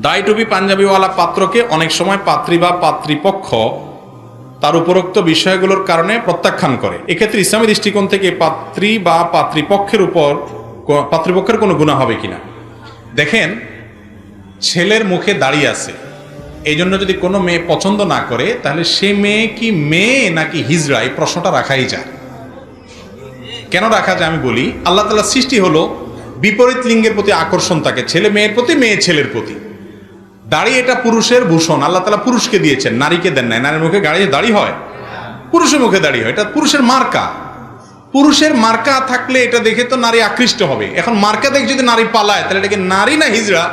দায় পাঞ্জাবিওয়ালা পাত্রকে অনেক সময় পাত্রী বা পাত্রীপক্ষ তার উপরোক্ত বিষয়গুলোর কারণে প্রত্যাখ্যান করে। এক্ষেত্রে ইসলামী দৃষ্টিকোণ থেকে পাত্রী বা পাত্রীপক্ষের উপর পাত্রীপক্ষের কোনো গুণা হবে কিনা? দেখেন, ছেলের মুখে দাঁড়িয়ে আছে। এই জন্য যদি কোনো মেয়ে পছন্দ না করে, তাহলে সে মেয়ে কি মেয়ে নাকি হিজড়া? এই প্রশ্নটা রাখাই যায়। কেন রাখা যায় আমি বলি, আল্লাহ তালা সৃষ্টি হলো বিপরীত লিঙ্গের প্রতি আকর্ষণ থাকে ছেলে মেয়ের প্রতি, মেয়ে ছেলের প্রতি। দাড়ি এটা পুরুষের ভূষণ। আল্লাহ তালা পুরুষকে দিয়েছেন, নারীকে দেন নাই। নারীর মুখে গাড়ি, দাড়ি হয়। পুরুষের মুখে দাড়ি হয়। এটা পুরুষের মার্কা। পুরুষের মার্কা থাকলে এটা দেখে তো নারী আকৃষ্ট হবে। এখন মার্কা দেখে যদি নারী পালায়, তাহলে এটাকে নারী না হিজড়া?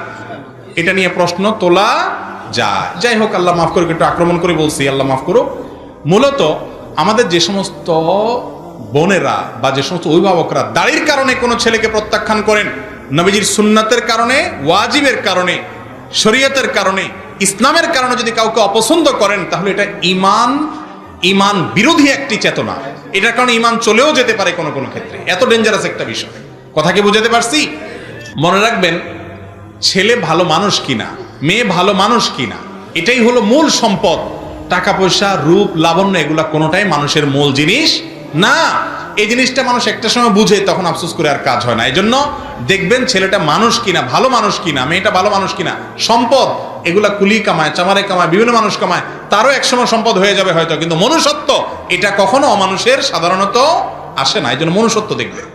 এটা নিয়ে প্রশ্ন তোলা যায়। যাই হোক, আল্লাহ মাফ করে একটু আক্রমণ করে বলছি, আল্লাহ মাফ করো মূলত আমাদের যে সমস্ত বোনেরা বা যে সমস্ত অভিভাবকরা দাড়ির কারণে কোনো ছেলেকে প্রত্যাখ্যান করেন, নবীজির সুন্নাতের কারণে, ওয়াজিবের কারণে শরীয়তের কারণে, ইসলামের কারণে যদি কাউকে অপছন্দ করেন, তাহলে এটা ইমান ইমান বিরোধী একটি চেতনা। এটার কারণে ইমান চলেও যেতে পারে কোনো কোনো ক্ষেত্রে। এত ডেঞ্জারাস একটা বিষয়। কথা কি বুঝাতে পারছি? মনে রাখবেন, ছেলে ভালো মানুষ কিনা, মেয়ে ভালো মানুষ কিনা, এটাই হলো মূল সম্পদ। টাকা পয়সা, রূপ, লাবণ্য, এগুলা কোনোটাই মানুষের মূল জিনিস না। এই জিনিসটা মানুষ একটা সময় বুঝে, তখন আফসোস করে আর কাজ হয় না। এই জন্য দেখবেন ছেলেটা মানুষ কিনা, ভালো মানুষ কিনা, মেয়েটা ভালো মানুষ কিনা, সম্পদ, এগুলা কুলি কামায়, চামারে কামায়, বিভিন্ন মানুষ কামায়, তারও একসময় সম্পদ হয়ে যাবে হয়তো, কিন্তু মনুষ্যত্ব, এটা কখনো অমানুষের সাধারণত আসে না। এই জন্য মনুষ্যত্ব দেখবে